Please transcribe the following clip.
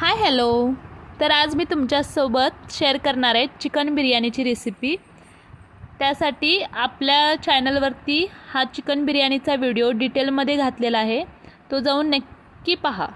Hi hello. तर आज मी तुमच्यासोबत शेअर करणार आहे चिकन बिर्याणीची रेसिपी. त्यासाठी आपल्या चॅनलवरती हा चिकन बिर्याणीचा व्हिडिओ डिटेलमध्ये घातलेला आहे. तो जाऊन नक्की पहा.